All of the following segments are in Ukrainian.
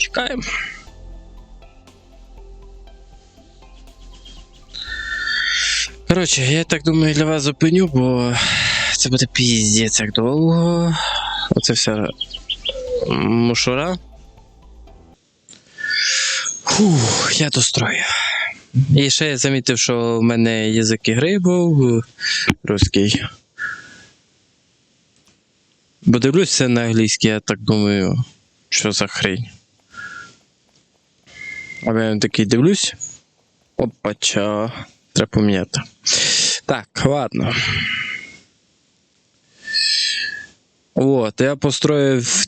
Чекаємо. Коротше, я так думаю, для вас зупиню, бо це буде піздець як довго. Оце вся мушура. Фух, я дострою. І ще я замітив, що в мене язик ігри був русський. Бо дивлюся на англійський, я так думаю, що за хрень. А я такий дивлюсь. Опача. Треба поміняти. Так, ладно. От, я построїв,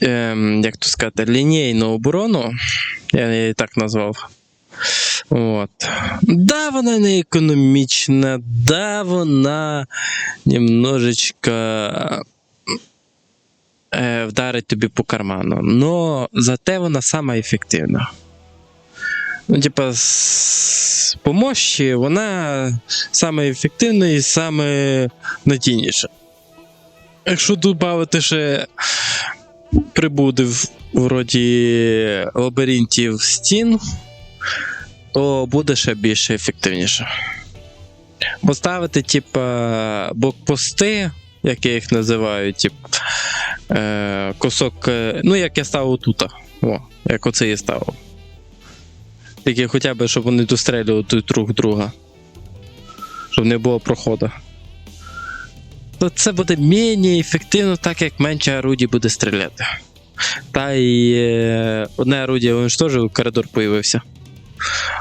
ем, як то сказати, лінійну оборону. Я її так назвав. От. Да, вона не економічна, да, вона немножечко е, вдарить тобі по карману. Но зате вона сама ефективна. Ну, типа, з по мощі вона саме ефективна і саме надійніша. Якщо додати ще прибудив вроді лабіринтів стін, то буде ще більше ефективніше. Поставити, типа, блокпости, як я їх називаю, тип, е, кусок. е, Ну, як я ставив тут. О, як оце я ставив. Тільки хоча б, щоб вони дострелювали друг друга. Щоб не було проходу. То це буде мені ефективно, так як менше орудій буде стріляти. Та й е, одне орудіє уничтожив, коридор появився.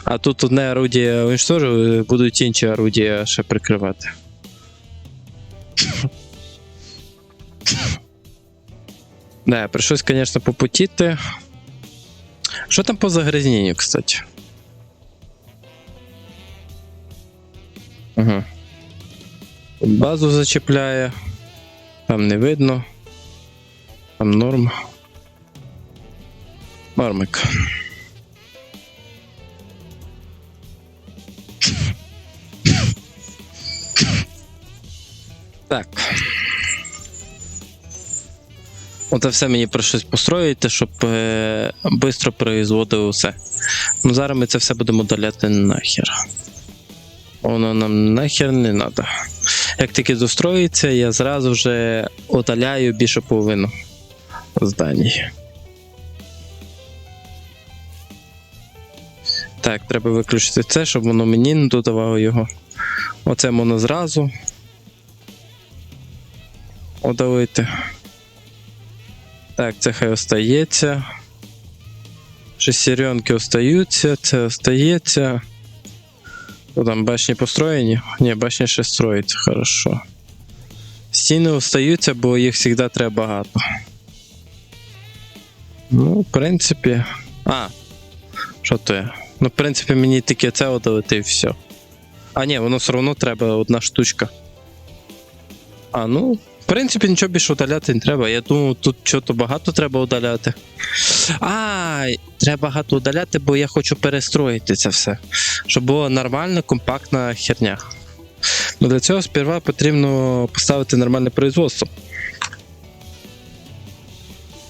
А тут одне орудіє уничтожив, будуть інші орудія ще прикривати. Да, прийшлось, звісно, попутіти. Що там по загрязненню, кстати? Базу зачіпляє. Там не видно. Там норм. Нормик. Так. Оце все мені прийшлось построїти, щоб е, швидко производив усе. Ну зараз ми це все будемо удаляти нахер. Воно нам нахер не треба. Як тільки достроїться, я зразу вже удаляю більше половину зданій. Так, треба виключити це, щоб воно мені не додавало його. Оце можна зразу. Удалити. Так, це хай остається. Шестеренки остаються, це остається. Що там, башні построєні? Ні, башні ще строїться, хорошо. Стіни остаються, бо їх завжди треба багато. Ну, в принципі. А, що то є? Ну, в принципі, мені тільки це удалити і все. А, ні, воно все одно треба одна штучка. А, ну, в принципі, нічого більше удаляти не треба. Я думаю, тут чого-то багато треба удаляти. А, треба багато удаляти, бо я хочу перестроїти це все. Щоб була нормальна, компактна херня. Ну, для цього сперва потрібно поставити нормальне производство.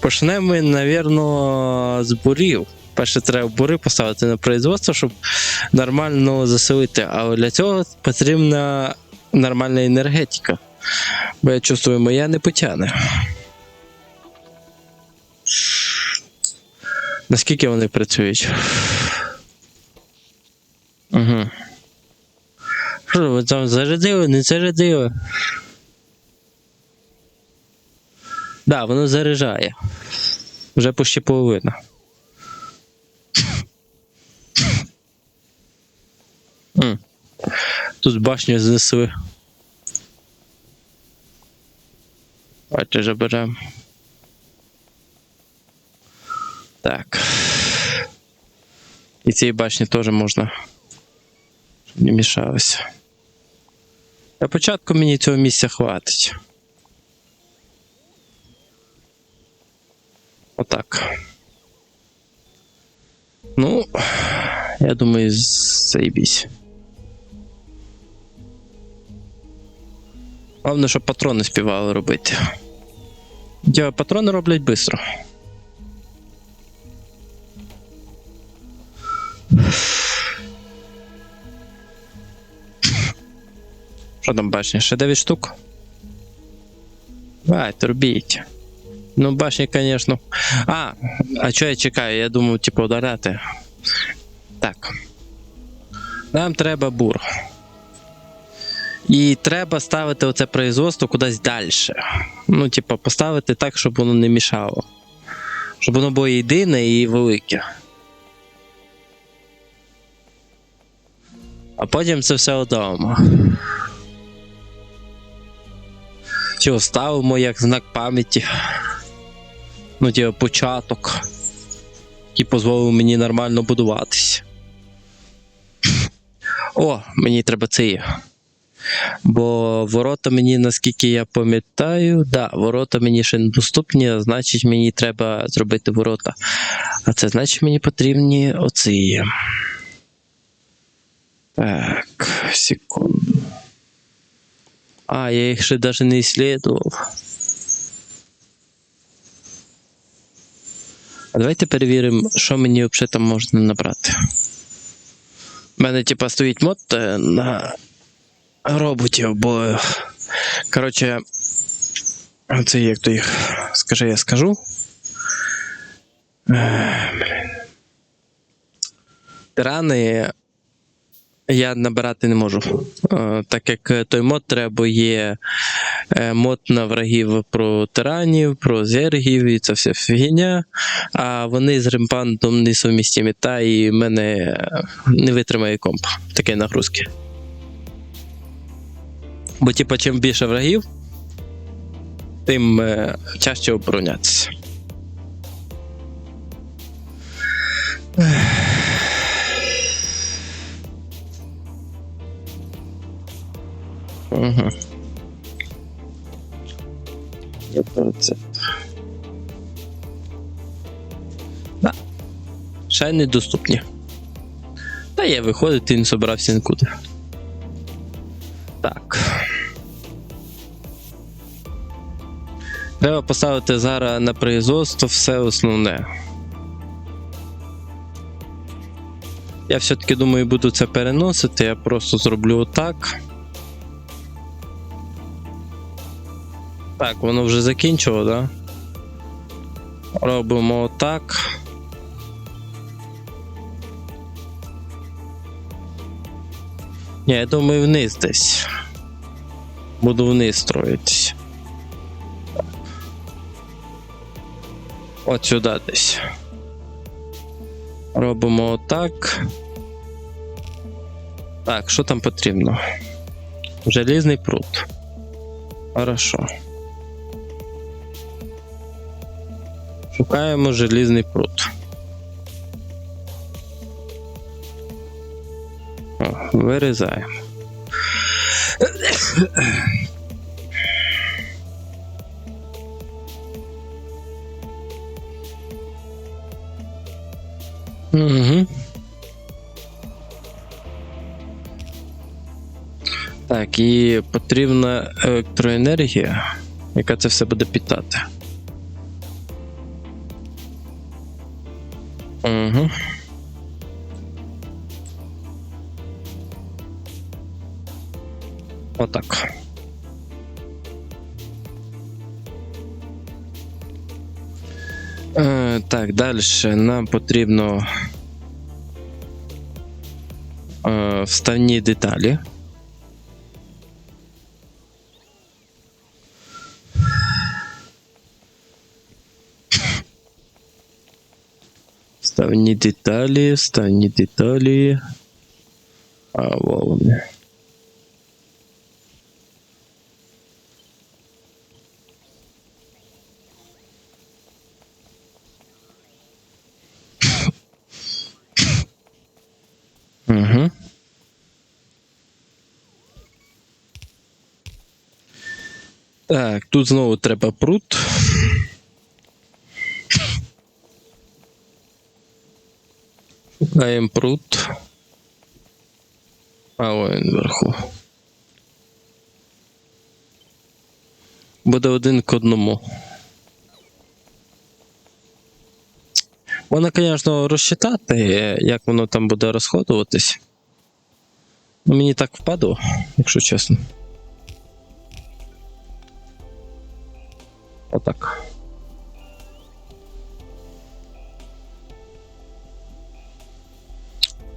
Почнемо ми, напевно, з бурів. Перше, треба бури поставити на производство, щоб нормально заселити. А для цього потрібна нормальна енергетика. Бо я чувствую, моя не потягне. Наскільки вони працюють? Угу. Що ви там зарядили, не зарядили? Да, воно заряджає. Вже почти половина. Тут башню знесли. Давайте заберемо. Так. І цієї башні теж можна. Щоб не мішалося. Для початку мені цього місця хватить. Отак. Ну, я думаю, заебись. Головне, щоб патрони співали робити. Діва, патрони роблять швидко. Що там башня? Ще 9 штук? Давайте, робіть. Ну, башні, звісно. А, а що я чекаю? Я думав, типу, ударяти. Так. Нам треба бур. І треба ставити оце производство кудись далі. Ну, типу, поставити так, щоб воно не мішало. Щоб воно було єдине і велике. А потім це все одому. Цього ставимо як знак пам'яті. Ну, типу, початок, який дозволив мені нормально будуватись. О, мені треба це. Бо ворота мені, наскільки я пам'ятаю, да, ворота мені ще не доступні, а значить мені треба зробити ворота. А це значить мені потрібні оці. Так, секунду. А, я їх ще навіть не исследував. А давайте перевіримо, що мені взагалі там можна набрати. У мене, типа, стоїть мод е, на роботів, бо. Коротше. Це як то їх. Скажи, я скажу. Тирани я набирати не можу. Е, Так як той мод треба є е, мод на врагів про тиранів, про зергів і це вся фігня. А вони з ремпантом несумістимі, та і мене е, не витримає комп таке нагрузки. Бо, типу, чим більше врагів, тим е, чаще оборонятися. Угу. Да. Ще недоступні. Та є, виходить, він собрався нікуди. Так. Треба поставити зараз на производство все основне. Я все-таки думаю, буду це переносити, я просто зроблю отак. Так, воно вже закінчило, да? Робимо отак. Ні, я думаю, вниз десь. Буду вниз строїтись. От сюди десь. Робимо отак. Так, що там потрібно? Желізний пруд. Хорошо. Шукаємо желізний пруд. О, вирізаємо. Угу. Так, і потрібна електроенергія, яка це все буде питати. Е, так, далі нам потрібно е, вставні деталі. Вставні деталі, вставні деталі. А, во вони. Угу. Так, тут знову треба прут. Шукаємо прут. А він вверху. Буде один к одному. Вона, звісно, розчитати, як воно там буде розходуватись. Мені так впаду, якщо чесно. Отак.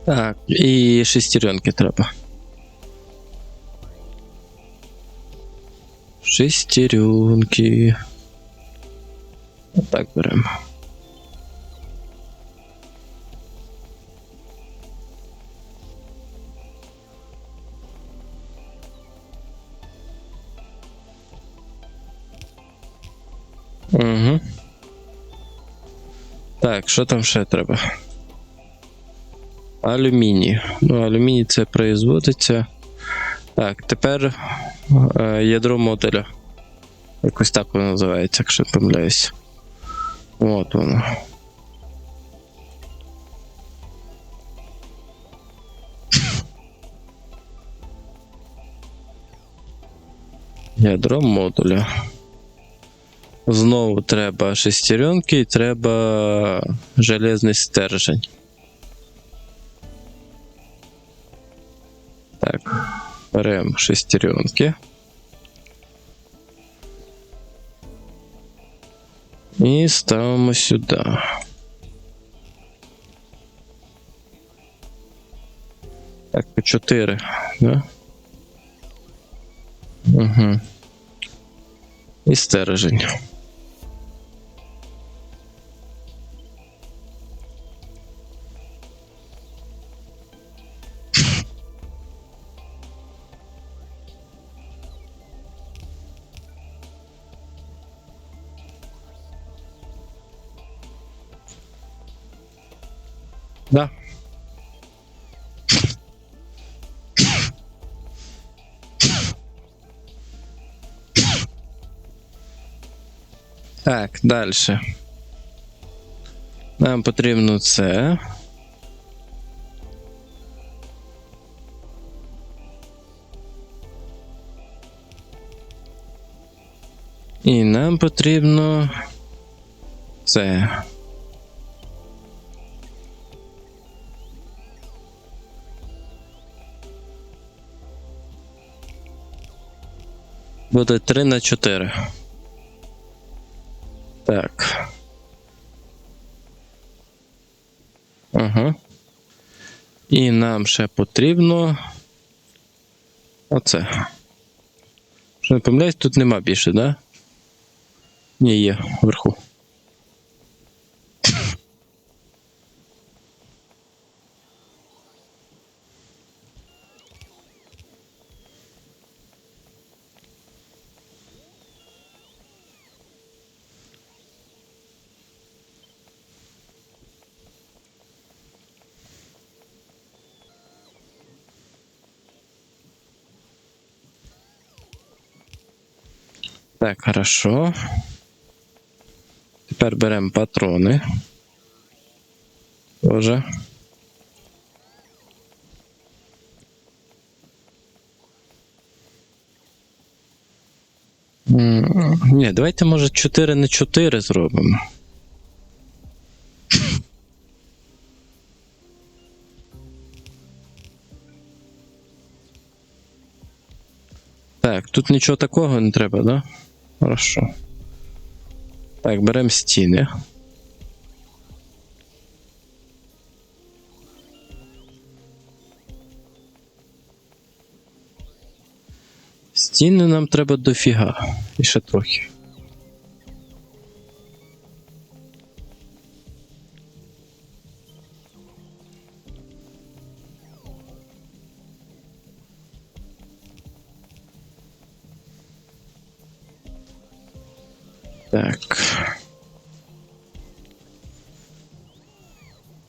Так, і шестеренки треба. Шестеренки. Отак беремо. Угу. Так, що там ще треба? Алюміній. Ну, алюміній це производиться. Так, тепер е, ядро модуля. Якось так воно називається, якщо не помиляюсь. От воно. Ядро модуля. Знову треба шестеренки і треба железний стержень. Так, беремо шестеренки. І ставимо сюди. Так, по 4, да? Угу. І стержень. Да. Так, далі. Нам потрібно це. І нам потрібно це. Буде 3 на 4. Так. Ага. І нам ще потрібно. Оце. Що не помиляюсь, тут нема більше, да? Ні, є вверху. Так, хорошо. Тепер беремо патрони. Тоже. Ні, давайте, може, 4 на 4 зробимо. Так, тут нічого такого не треба, да? Хорошо. Так, беремо стіни. Стіни нам треба дофіга. І ще трохи.